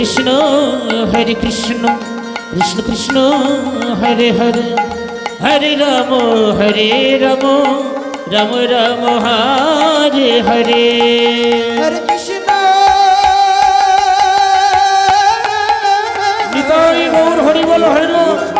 Krishna হরে Krishna Krishna Krishna Hare Hare Hare Ram হরে Ram Ram Ram Hare Hare. হরে Krishna. Nitai Gour Hari বল হরে